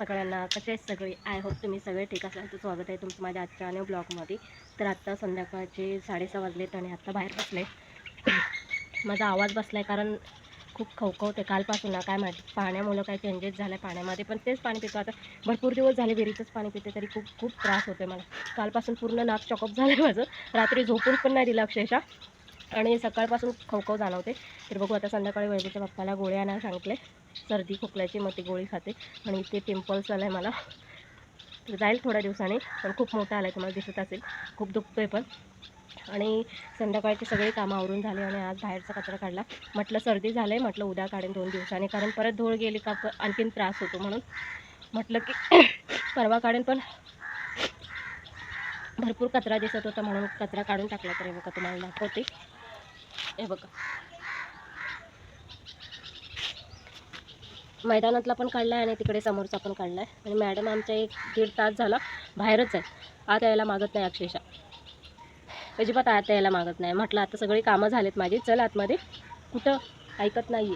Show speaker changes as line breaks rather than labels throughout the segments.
सगळ्यांना कसे आहेत सगळे? आय होप तुम्ही सगळे ठीक असाल. तर स्वागत आहे तुमचं माझ्या आजच्या न्यू ब्लॉगमध्ये तर आत्ता संध्याकाळचे साडेसहा वाजलेत आणि आत्ता बाहेर बसले. माझा आवाज बसला आहे कारण खूप खवखवते कालपासून. ना काय माहिती पाण्यामुळं काय चेंजेस झालं आहे पाण्यामध्ये. पण तेच पाणी पितो. आता भरपूर दिवस झाले विहिरीचंच पाणी पिते तरी खूप खूप त्रास होते मला. कालपासून पूर्ण नाक चॉकअप झालं आहे माझं. रात्री झोपून पण नाही दिलं अक्षरशः. आणि सकाळपासून खवखव जाणवते. तर बघू आता संध्याकाळी वैभवच्या पप्पाला गोळ्या आणायला सांगितले सर्दी खोकल्याची मग ती गोळी खाते. आणि इथे पिंपल्स आलं आहे मला. तर जाईल थोड्या दिवसांनी पण खूप मोठा आला आहे तुम्हाला दिसत असेल. खूप दुखतोय पण. आणि संध्याकाळची सगळी कामं आवरून झाली आणि आज बाहेरचा कचरा काढला. म्हटलं सर्दी झालं आहे म्हटलं उद्या काढेन दोन दिवसांनी. कारण परत धूळ गेली का आणखीन त्रास होतो म्हणून. म्हटलं की परवा काढेन पण भरपूर कचरा दिसत होता म्हणून कचरा काढून टाकला तर मग तुम्हाला दाखवते. हे बघा. मैदानातला पण काढला आहे आणि तिकडे समोरचा पण काढला आहे आणि मॅडम आमच्या एक दीड तास झाला बाहेरच आहे आत यायला मागत नाही अक्षरशः. अजिबात आत यायला मागत नाही. म्हटलं आता सगळी कामं झालीत माझी. चल आतमध्ये. कुठं? ऐकत नाही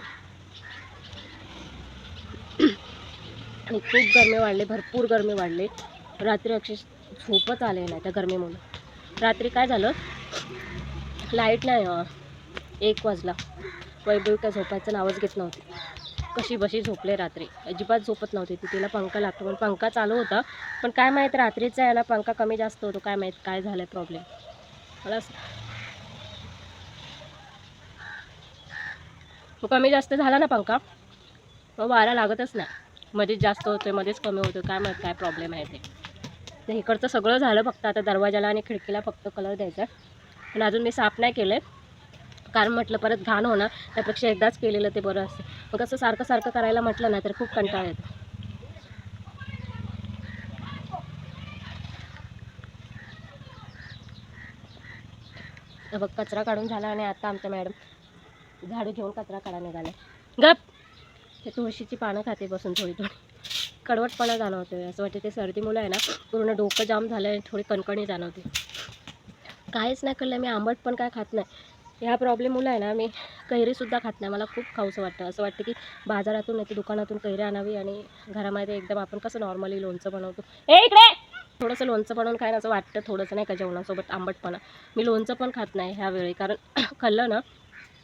आणि खूप गरमी वाढले. भरपूर गरमी वाढली. रात्री अक्षरशः झोपच आले नाही त्या गरमीमुळे. रात्री काय झालं? लाइट नाही एक वाजला. वैभवी काय झोपायचं नावच घेत नव्हती. कशी बशी झोपले रात्री. अजिबात झोपत नव्हती. ती तिला पंखा लागतो पण पंखा चालू होता. पण काय माहीत रात्रीचा याला पंखा कमी जास्त होतो. काय माहीत काय झालं प्रॉब्लेम मला कमी जास्त झाला ना पंखा. मग वारा लागतच नाही. मध्येच जास्त होतोय मध्येच कमी होतोय. काय माहीत काय प्रॉब्लेम आहे ते. इकडचं सगळं झालं फक्त आता दरवाजाला आणि खिडकीला फक्त कलर द्यायचा. पण अजून मी साफ नाही केलं कारण म्हटलं परत घाण होणार त्यापेक्षा एकदाच केलेलं ते बरं असतं. मग कसं सारखं सारखं करायला म्हटलं ना तर खूप कंटाळा येतो. बघ कचरा काढून झाला आणि आता आमच्या मॅडम झाडू घेऊन कचरा काढा निघाला गप! ते तुळशीची पानं खाते बसून थोडी थोडी. कडवटपणा जाणवते असं वाटते ते सर्दी मुलं आहे ना पूर्ण डोकं जाम झालं आहे थोडी कणकणी जाणवते. काहीच नाही कळलं मी आंबट पण काय खात नाही. ह्या प्रॉब्लेममुळे आहे ना मी कैरीसुद्धा खात नाही. मला खूप खाऊसं वाटतं. असं वाटतं की बाजारातून नाही दुकानातून कैरी आणावी आणि घरामध्ये एकदम आपण कसं नॉर्मली लोणचं बनवतो. हे इकडे! थोडंसं लोणचं बनवून खायला असं वाटतं थोडंसं नाही का जेवणासोबत आंबटपणा. मी लोणचं पण खात नाही ह्यावेळी कारण खाल्लं ना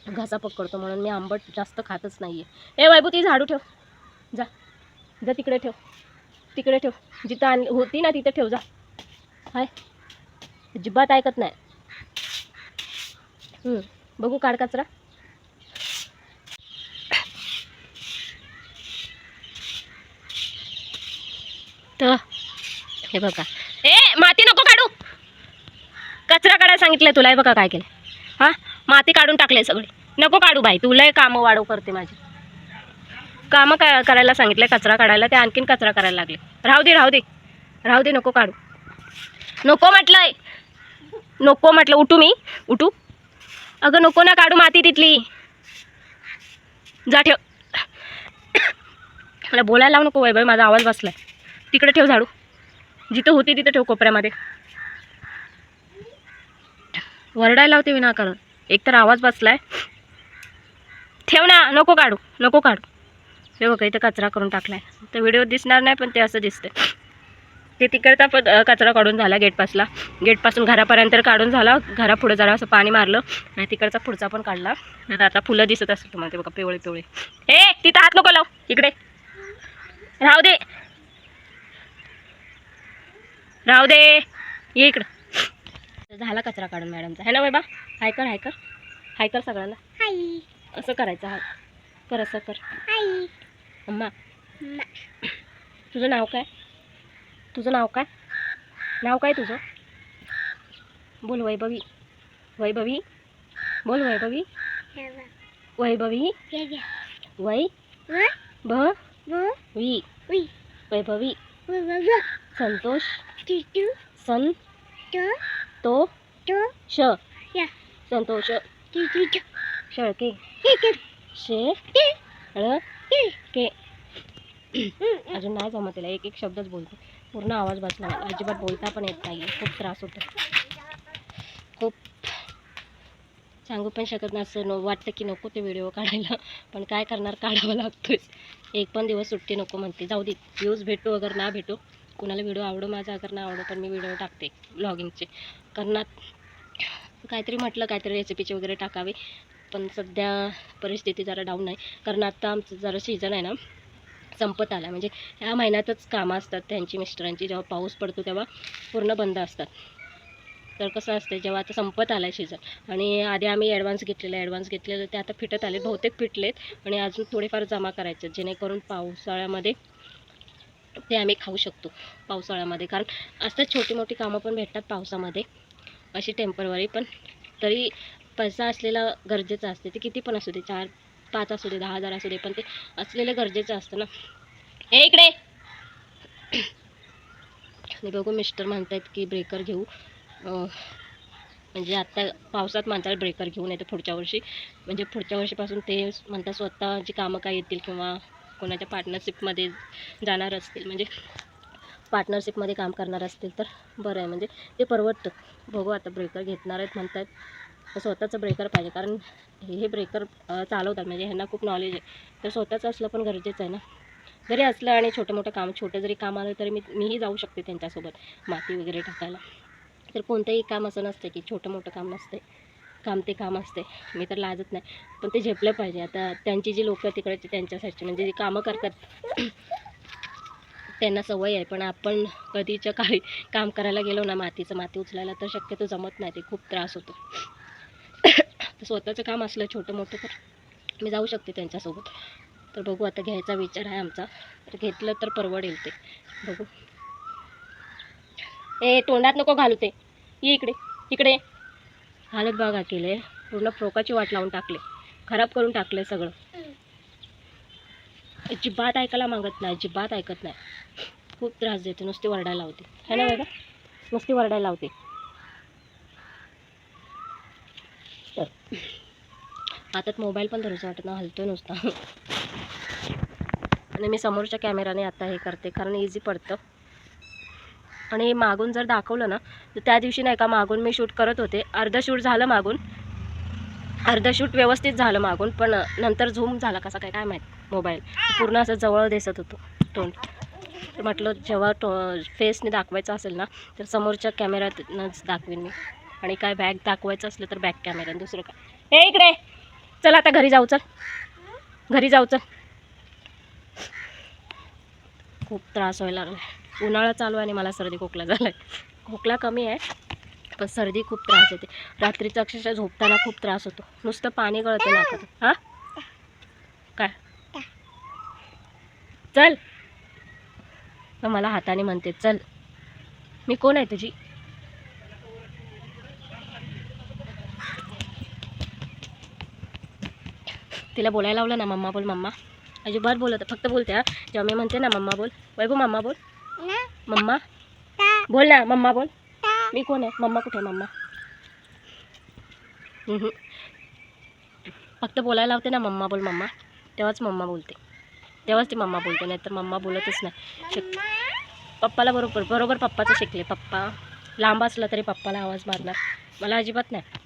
घसा पकडतो म्हणून मी आंबट जास्त खातच नाही आहे ए वैभू ती झाडू ठेव. जा. जा तिकडे ठेव. तिकडे ठेव. जिथं आण होती ना तिथं ठेव जा. हाय. अजिबात ऐकत नाही. बघू काढ कचरा. तर हे बघा. ए माती नको काढू. कचरा काढायला सांगितलं तुला. हे बघा काय केलं हां? माती काढून टाकले सगळी. नको काढू बाई. तुलाही कामं वाढव करते माझी. कामं का करायला सांगितलं कचरा काढायला. ते आणखीन कचरा करायला लागले. राहू दे राहू दे. राहू दे नको काढू. नको म्हटलंय. नको म्हटलं. उठू मी. उठू. अगं नको ना काढू माती तिथली. जा ठेव. मला बोलायला लावू नको वैभव माझा आवाज बसलाय. तिकडे ठेव झाडू. जिथं होती तिथं ठेव कोपऱ्यामध्ये. वरडायला लावते विनाकारण एकतर आवाज बसलाय. ठेव ना नको काढू नको काढू. हे बघा इथं कचरा करून टाकलाय. तर व्हिडिओ दिसणार नाही पण ते असं दिसतंय. ते तिकडचा पण कचरा काढून झाला गेटपासला. गेटपासून घरापर्यंत काढून झाला. घरापुढे जरा असं पाणी मारलं आणि तिकडचा पुढचा पण काढला. आता आता फुलं दिसत असेल तुम्हाला ते बघा पिवळे पिवळे. ए तिथं हात नको लाव. इकडे. राहू दे. राहू दे. ये इकडं. झाला कचरा काढून मॅडमचा. है ना बाबा हाय कर हाय कर. हाय कर सगळ्यांना.
हाय.
असं करायचं हा. कर असं कर.
हाय.
अम्मा. तुझं नाव काय? तुझं नाव काय? नाव काय तुझं? बोल वैभवी. वैभवी? बोल वैभवी. वैभवी? वै भ we Vaibhavi. Santosh. Santosh. Santosh. Shelke. शे. के. अजून नाही जमत तिला. एक एक शब्दच बोलते. पूर्ण आवाज बसला. अजिबात बोलता पण येत नाही खूप त्रास होतो. खूप. सांगू पण शकत नाही असं नो वाटतं की नको ते व्हिडिओ काढायला. पण काय करणार? काढावं लागतोच एक पण दिवस सुट्टी नको म्हणते. जाऊ दे. व्ह्यूज भेटू अगर ना भेटू. कुणाला व्हिडिओ आवडो माझा अगर ना आवडो पण मी व्हिडिओ टाकते ब्लॉगिंगचे करणार. काहीतरी म्हटलं काहीतरी रेसिपीचे वगैरे टाकावे. पण सध्या परिस्थिती जरा डाऊन आहे. कारण आता आमचं जरा सीझन आहे ना. संपत आला. म्हणजे ह्या महिन्यातच कामं असतात त्यांची मिस्टरांची. जेव्हा पाऊस पडतो तेव्हा पूर्ण बंद असतात. तर कसं असतं जेव्हा आता संपत आला आहे सीझन आणि आधी आम्ही ॲडव्हान्स घेतलेला ॲडव्हान्स घेतलेलं. ते आता फिटत आले बहुतेक फिटलेत. आणि अजून थोडेफार जमा करायचे आहेत, जेणेकरून पावसाळ्यामध्ये ते आम्ही खाऊ शकतो पावसाळ्यामध्ये. कारण असतात छोटी मोठी कामं पण भेटतात पावसामध्ये अशी टेम्परवरी पण तरी पैसा असलेला गरजेचा असते. ते किती पण असू दे चार पाच असू दे दहा हजार असू दे पण ते असलेलं गरजेचं असतं ना. हे इकडे. आणि बघू मिस्टर म्हणतात की ब्रेकर घेऊ. म्हणजे आत्ता पावसात म्हणतात ब्रेकर घेऊन तर पुढच्या वर्षी. म्हणजे पुढच्या वर्षीपासून ते म्हणतात स्वतः जी कामं काय येतील किंवा कोणाच्या पार्टनरशिपमध्ये जाणार असतील. म्हणजे पार्टनरशिपमध्ये काम करणार असतील तर बरं आहे. म्हणजे ते परवडतं. बघू आता ब्रेकर घेतणार आहेत म्हणतात स्वतःचं ब्रेकर पाहिजे. कारण हे ब्रेकर चालवतात. म्हणजे ह्यांना खूप नॉलेज आहे. तर स्वतःचं असलं पण गरजेचं आहे ना? जरी असलं आणि छोटं मोठं काम छोटं जरी काम आलं तरी मी मीही जाऊ शकते त्यांच्यासोबत माती वगैरे टाकायला. तर कोणतंही काम असं नसतं की छोटं मोठं काम नसते. काम ते काम असते. मी तर लाजत नाही. पण ते झेपलं पाहिजे. आता त्यांची जी लोकं तिकडची त्यांच्यासाठी म्हणजे जी कामं करतात त्यांना सवय आहे. पण आपण कधीच्या काळी काम करायला गेलो ना मातीचं माती उचलायला तर शक्यतो जमत नाही. ते खूप त्रास होतो. स्वतःचं काम असलं छोटं मोठं तर मी जाऊ शकते त्यांच्यासोबत. तर बघू आता घ्यायचा विचार आहे आमचा. तर घेतलं तर परवडेल ते. बघू. ए तोंडात नको घालू ते. ये इकडे. इकडे. हालत बघा केले पूर्ण फ्रोकाची वाट लावून टाकले. खराब करून टाकले सगळं. अजिबात ऐकायला मागत नाही अजिबात ऐकत नाही. खूप त्रास देते. नुसती वरडायला लावते. है ना बघा नुसती वरडायला लावते. तर. हातात मोबाईल पण धरूच वाटत ना हलतोय नुसता. आणि मी समोरच्या कॅमेराने आता हे करते कारण इझी पडतं. आणि मागून जर दाखवलं ना तर त्या दिवशी नाही का मागून मी शूट करत होते. अर्धं शूट झालं मागून. अर्धं शूट व्यवस्थित झालं मागून पण नंतर झूम झाला कसा काय काय माहीत. मोबाईल. पूर्ण असं जवळ दिसत होतो तोंड. तर म्हटलं जेव्हा टो फेसने दाखवायचं असेल ना तर समोरच्या कॅमेऱ्यातनंच दाखवीन मी. आणि काय बॅग दाखवायचं असलं तर बॅक कॅमेरा दुसरं काय. हे इकडे. चल आता घरी जाऊ चल. घरी जाऊ चल. खूप त्रास व्हायला लागला उन्हाळा चालू आहे आणि मला सर्दी खोकला झाला आहे खोकला कमी आहे पण सर्दी खूप त्रास येते रात्रीचं अक्षरशः झोपताना खूप त्रास होतो. नुसतं पाणी गळतं नाकात हां? काय? चल. मला हाताने म्हणते चल. मी कोण आहे तुझी? तिला बोलायला लावलं ना मम्मा बोल मम्मा. अजिबात बोलत फक्त बोलते हा. जेव्हा मी म्हणते ना मम्मा बोल. वैभव मम्मा बोल. मम्मा. बोल ना मम्मा बोल. मी कोण आहे? मम्मा कुठे मम्मा. फक्त बोलायला लावते ना मम्मा बोल मम्मा. तेव्हाच मम्मा बोलते. तेव्हाच ती मम्मा बोलते नाहीतर मम्मा बोलतच नाही. शिक. पप्पाला बरोबर बरोबर पप्पाचं शिकले पप्पा. लांब असला तरी पप्पाला आवाज मारणार. मला अजिबात नाही.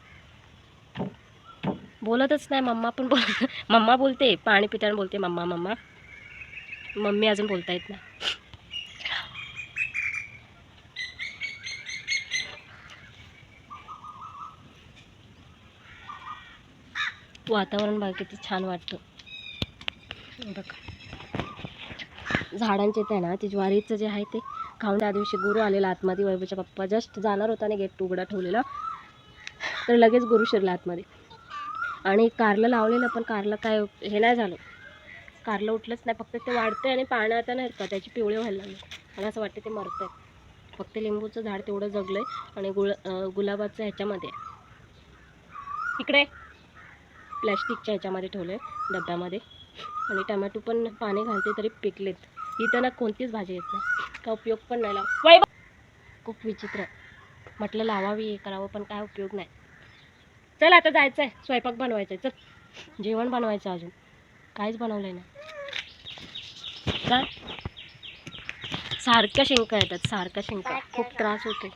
बोलतच नाही मम्मा पण बोल मम्मा बोलते पाणी पिताना बोलते मम्मा मम्मा. मम्मी अजून बोलता येत नाही. वातावरण बघा किती छान वाटतं. बघा. झाडांचे ते ना ते ज्वारीचं जे आहे ते खाऊन त्या दिवशी गुरु आलेला आतमध्ये. वैभवच्या पप्पा जस्ट जाणार होता आणि गेट उघडा ठेवलेला. तर लगेच गुरु शिरला आतमध्ये. आणि कारलं लावलेलं पण कारलं काय हे नाही झालं. कारलं उठलंच नाही. फक्त ते वाढतंय आणि पानं आता नाहीत का? त्याची पिवळी व्हायला लागली. मला असं वाटतं ते मरत आहे फक्त लिंबूचं झाड तेवढं जगलं आहे आणि गुळ गुलाबाचं ह्याच्यामध्ये आहे. इकडे प्लॅस्टिकच्या ह्याच्यामध्ये ठेवलं आहे डब्यामध्ये. आणि टमॅटो पण पाणी घालते तरी पिकलेत. इथं ना कोणतीच भाजी येत नाही. का उपयोग पण नाही लाव खूप विचित्र. आहे म्हटलं लावावी हे करावं पण काय उपयोग नाही. चल आता जायचं आहे स्वयंपाक बनवायचा आहे चल. जेवण बनवायचं अजून. काहीच बनवलं नाही. का सारख्या शिंका येतात. सारख्या शिंका. खूप त्रास होतो.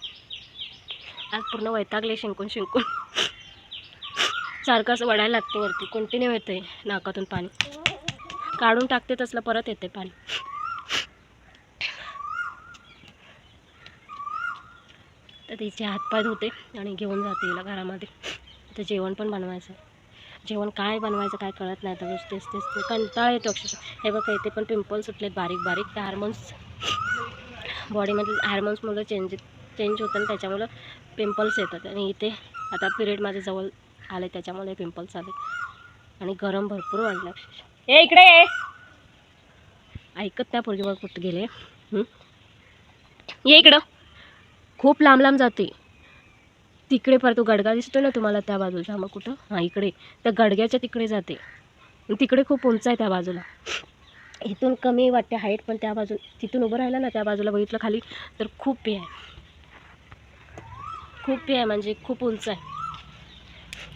आज पूर्ण वैतागले शिंकून शिंकून. सारखं असं वडायला लागतं वरती. कंटिन्यू येते नाकातून पाणी. काढून टाकते तसलं परत येते पाणी. तर तिचे हातपाय धुते आणि घेऊन जाते हिला घरामध्ये. तर जेवण पण बनवायचं. जेवण काय बनवायचं काय कळत नाही तर तेच तेच ते कंटाळा येतो अक्षरशः. हे बघा इथे पण पिंपल्स सुटलेत बारीक बारीक. त्या हार्मोन्स बॉडीमध्ये हार्मोन्समुळे चेंज चेंज होतं आणि त्याच्यामुळं पिंपल्स येतात. आणि इथे आता पिरियड माझ्या जवळ आले त्याच्यामुळे पिंपल्स आले. आणि गरम भरपूर वाढलं अक्षरशः. इकडे ये. ऐकत त्या पोरगीवर कुठं गेले ये इकडं. खूप लांब लांब जाते तिकडे पर तो गडगा दिसतो ना तुम्हाला त्या बाजूचा मग कुठं? हां इकडे. त्या गडग्याच्या तिकडे जाते. तिकडे खूप उंच आहे त्या बाजूला. इथून कमी वाटते हाईट पण त्या बाजू तिथून उभं राहिलं ना त्या बाजूला बघितलं खाली तर खूप पे आहे. खूप पे आहे म्हणजे खूप उंच आहे.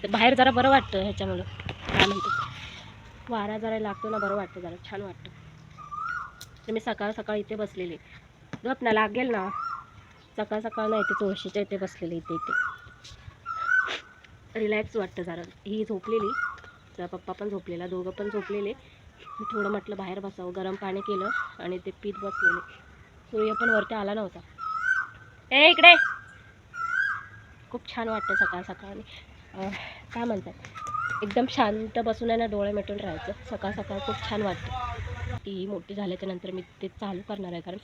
तर बाहेर जरा बरं वाटतं ह्याच्यामुळं. काय म्हणतो वारा जरा लागतो ना बरं वाटतं जरा छान वाटतं. तर मी सकाळ सकाळ इथे बसलेले गप ना लागेल ना. सकाळ सकाळ ना इथे तुळशीच्या इथे बसलेले इथे इथे. रिलॅक्स वाटतं जरा. ही झोपलेली. तर पप्पा पण झोपलेला दोघं पण झोपलेले. थोडं म्हटलं बाहेर बसावं गरम पाणी केलं आणि ते पीत बसलेले. सूर्य पण वरती आला नव्हता. ए इकडे! खूप छान वाटतं सकाळ सकाळ. काय म्हणतात? एकदम शांत बसून आहे ना डोळे मिटून राहायचं. सकाळ सकाळ खूप छान वाटतं. ती मोठी झाल्याच्यानंतर मी ते चालू करणार आहे कारण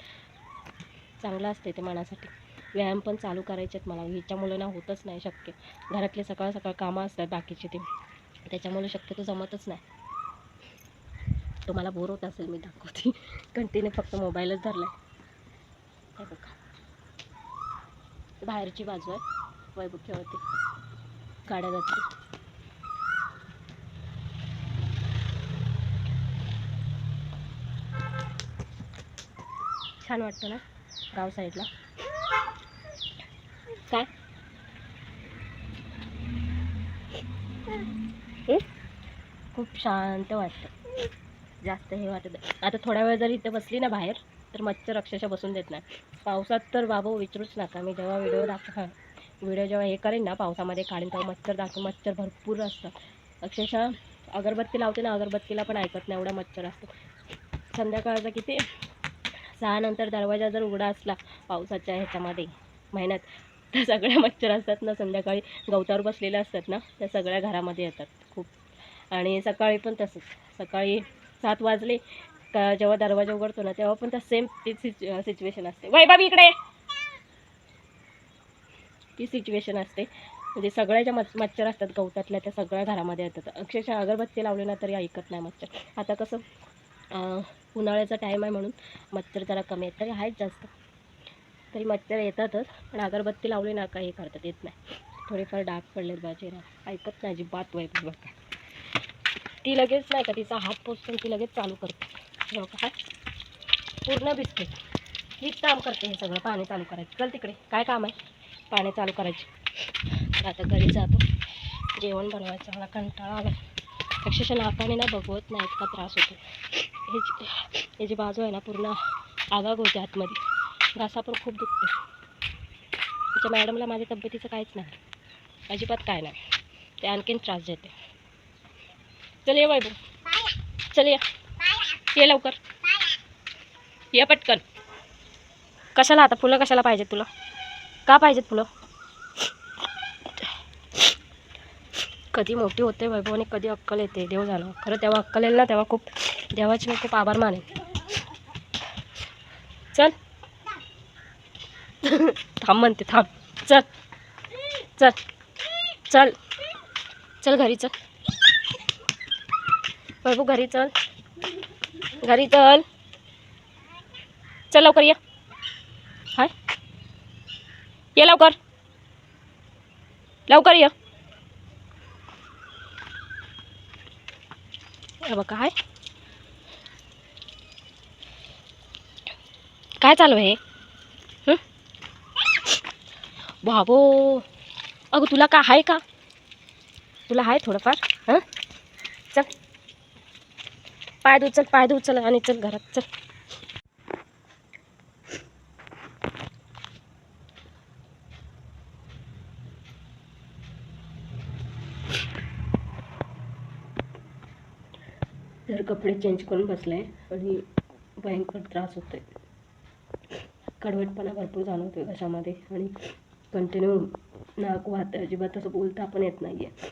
चांगलं असते ते मनासाठी. व्यायाम पण चालू करायचे आहेत मला. ह्याच्यामुळं ना होतच नाही शक्य. घरातले सकाळ सकाळ कामं असतात बाकीचे ते. त्याच्यामुळे शक्यतो जमतच नाही. तुम्हाला बोर होत असेल मी दाखवते. कंटिन्यू फक्त मोबाईलच धरला आहे बघा. बाहेरची बाजू आहे. वैभव खेळते. गाड्या जाते छान वाटतं ना? गाव साईडला काय हं? खूप शांत वाटतं. जास्त हे वाटत आता थोड्या वेळ जरी इथे बसली ना बाहेर तर मच्छर अक्षरशः बसून देत नाही. पावसात तर बाबा विचारूच नका. मी जेव्हा व्हिडिओ दाखव व्हिडिओ जेव्हा हे करेन ना पावसामध्ये काढीन तेव्हा मच्छर दाखव मच्छर भरपूर असतात. अक्षरशः अगरबत्ती लावते ना अगरबत्तीला पण ऐकत नाही एवढा मच्छर असतो. संध्याकाळचा किती? सहानंतर दरवाजा जर उघडा असला पावसाच्या ह्याच्यामध्ये महिन्यात त्या सगळ्या मच्छर असतात ना संध्याकाळी गवतावर बसलेल्या असतात ना त्या सगळ्या घरामध्ये येतात खूप. आणि सकाळी पण तसंच. सकाळी सात वाजले का जेव्हा दरवाजा उघडतो ना तेव्हा पण त्या सेम ती सिच्युएशन असते. वै इकडे! ती सिच्युएशन असते. म्हणजे सगळ्या ज्या मच्छ मच्छर असतात गवतातल्या त्या सगळ्या घरामध्ये येतात. अक्षरशः अगरबत्ती लावली ना तरी ऐकत नाही मच्छर. आता कसं उन्हाळ्याचा टाईम आहे म्हणून मच्छर जरा कमी आहेत. तरी आहेत जास्त. तरी मच्छर येतातच पण अगरबत्ती लावली ना काही करतात येत नाही. थोडेफार डाग पडलेत बाजीला ऐकत नाही अजिबात वाईट बघा ती लगेच नाही का तिचा हात पोचतो ती लगेच चालू करते. हो पूर्ण भिजते हीच काम करते हे सगळं पाणी चालू करायचं. चल तिकडे काय काम आहे? पाणी चालू करायचे. आता घरी जातो. जेवण बनवायचं मला कंटाळा आला अक्षरशः नाकाने ना बघवत नाही इतका त्रास होतो. हे जी हे जी बाजू आहे ना पूर्ण आगाग होते आतमध्ये. घासा पण खूप दुखते त्याच्या मॅडमला माझ्या तब्येतीचं काहीच नाही. अजिबात काय नाही. ते आणखीन त्रास देते. चल ये वैभव. चल ये. ये लवकर. ये पटकन. कशाला आता फुलं कशाला पाहिजेत तुला? का पाहिजेत फुलं? कधी मोठी होते वैभव आणि कधी अक्कल येते. देव झालं खरं तेव्हा अक्कल येईल ना तेव्हा खूप देवाचे मी खूप आभार मानेन. चल. थांब म्हणते थांब. चल. चल. चल. चल घरी, चल. वैभव, घरी चल. घरी चल. चल लवकर ये. हाय. ये लवकर. लवकर ये. बघा काय काय चालू हं? भावो अगं तुला का आहे का? तुला आहे थोडंफार हां? चल. पाय उचल पाय उचल आणि चल घरात चल. तर कपडे चेंज करून बसले आणि भयंकर त्रास होतोय. कडवटपणा भरपूर जाणवतोय आहे घशामध्ये आणि कंटिन्यू नाक वाहत अजिबात असं बोलता पण येत नाही आहे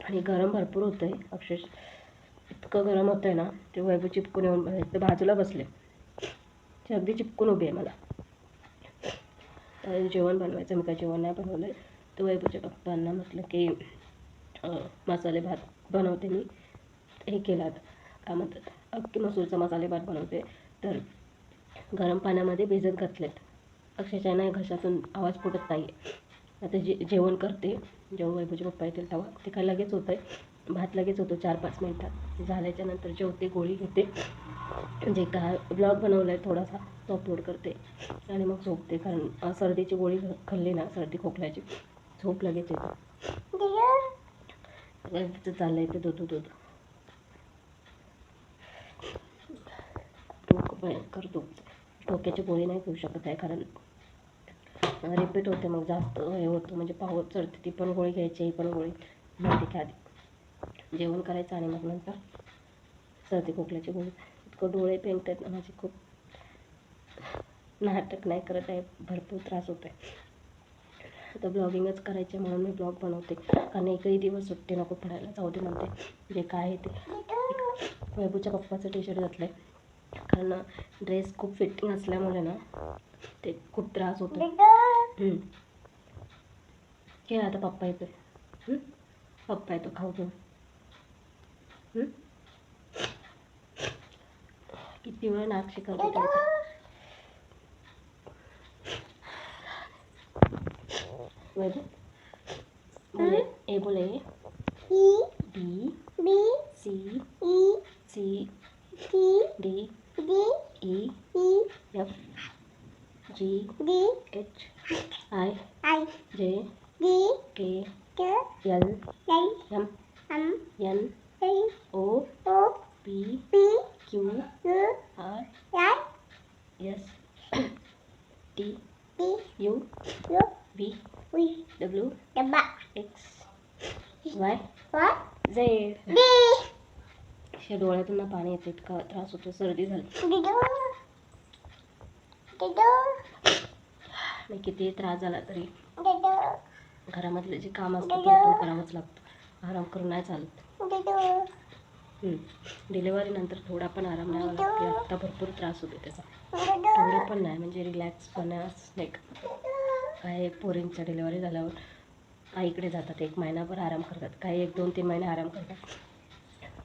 आणि गरम भरपूर होतं आहे अक्षरश. इतकं गरम होतं आहे ना ते वैभव चिपकून येऊन ते बाजूला बसले. ते अगदी चिपकून उभी आहे मला. जेवण बनवायचं मी काय जेवण नाही बनवलं आहे तर वैभवच्या पप्पांना म्हटलं की मसाले भात बनवते मी. हे केलात काय म्हणतात? अख्खी मसूरचा मसाले भात बनवते. तर गरम पाण्यामध्ये भिजत घातलेत. अक्षरशः नाही घशातून आवाज फुटत नाही आहे आता जे जेवण करते जेव्हा वैभवचे पप्पा येतील तेव्हा. ते काय लगेच होतं आहे भात लगेच होतो चार पाच मिनटात. झाल्याच्यानंतर जेवते गोळी घेते. जे काय ब्लॉग बनवला आहे थोडासा तो अपलोड करते. आणि मग झोपते कारण सर्दीची गोळी खाल्ली ना सर्दी खोकल्याची. झोप लगेच येते. वैभवचं चाललं आहे ते दूध दूध भयंकर दुखतं डोक्याची गोळी नाही घेऊ शकत आहे कारण रिपीट होते मग जास्त हे होतं म्हणजे पावर चढते ती पण गोळी घ्यायची ही पण गोळी माहिती की आधी. जेवण करायचं आणि मग नंतर सर्दी खोकल्याची गोळी. इतकं डोळे पेंगत आहेत ना माझे खूप. नाटक नाही करत आहे भरपूर त्रास होतो आहे आता ब्लॉगिंगच करायचे म्हणून मी ब्लॉग बनवते. कारण एकही दिवस सुट्टी नको पडायला. जाऊ दे म्हणते जे काय आहे ते. वैभूच्या पप्पाचं टी शर्ट घातलं आहे कारण ड्रेस खूप फिटिंग असल्यामुळे ना ते खूप त्रास होतो. घे आता पप्पा येतोय? पप्पा येतो खाऊ घेऊन? किती वेळ नाक वैभव बोले. ए बोले B. C. C. D. E F G H I J K L M N O P Q R S T U V W X Y Z अशा डोळ्यातून ना पाणी येतं इतका त्रास होतो सर्दी झाली. नाही किती त्रास झाला तरी. घरामधले जे काम असतं ते आपण करावंच लागतं. आराम करून नाही चालत. डिलेवरी नंतर थोडा पण आराम नाही लागतो आत्ता भरपूर त्रास होतो त्याचा. थोडं पण नाही म्हणजे रिलॅक्स पण लाईक काय पोरींच्या डिलेवरी झाल्यावर आईकडे जातात एक महिनाभर आराम करतात काही एक दोन तीन महिने आराम करतात.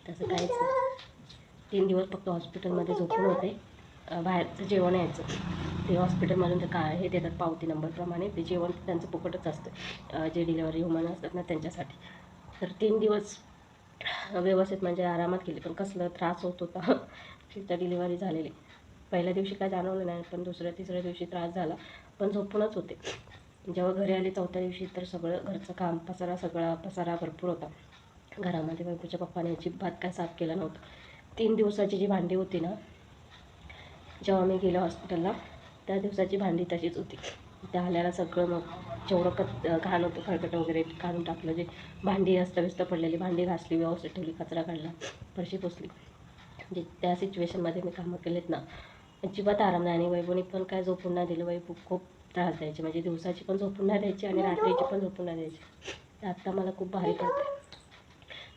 तसं काहीच नाही. तीन दिवस फक्त हॉस्पिटलमध्ये झोपून होते. बाहेरचं जेवण यायचं. ते हॉस्पिटलमधून ते काय हे देतात पावती नंबरप्रमाणे ते जेवण त्यांचं फुकटच असतं. जे डिलेवरी वुमन असतात ना त्यांच्यासाठी. तर तीन दिवस व्यवस्थित म्हणजे आरामात केले पण कसलं त्रास होत होता. तिथं डिलिव्हरी झालेली. पहिल्या दिवशी काय जाणवलं नाही पण दुसऱ्या तिसऱ्या दिवशी त्रास झाला पण झोपूनच होते. जेव्हा घरी आले चौथ्या दिवशी तर सगळं घरचं काम पसारा सगळा पसारा भरपूर होता. घरामध्ये बायकोच्या पप्पाने अजिबात काय साफ केलं नव्हतं. तीन दिवसाची जी भांडी होती ना जेव्हा मी गेलो हॉस्पिटलला त्या दिवसाची भांडी तशीच होती. त्या आल्याला सगळं मग जेवढं कच घाण होतं खळकट वगैरे काढून टाकलं जे भांडी असतं पडलेली भांडी घासली व्यवस्थित ठेवली कचरा काढला फरशी पुसली. म्हणजे त्या सिच्युएशनमध्ये मी कामं केलेत ना अजिबात आराम नाही. आणि वैभवनी पण काय झोपून नाही दिलं. वैभव खूप त्रास द्यायचे. म्हणजे दिवसाची पण झोपून नाही द्यायची आणि रात्रीची पण झोपून नाही द्यायची. तर आत्ता मला खूप भारी पडते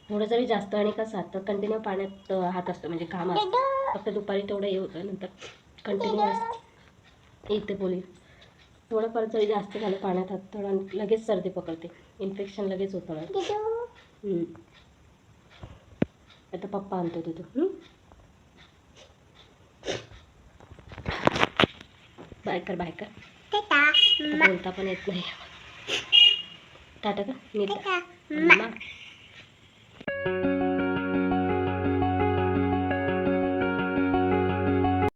थोडं जरी जास्त आणि कसं आता कंटिन्यू पाण्यात हात असतो. म्हणजे काम असतं. फक्त दुपारी तेवढं हे होतं नंतर कंटिन्यू येते बोली थोडंफार जरी जास्त झालं पाण्यात हात थोडं लगेच सर्दी पकडते. इन्फेक्शन लगेच होतं. आता पप्पा आणतो तिथं? बाय कर बाय कर. आता बोलता पण येत नाही. टाटा का? नीट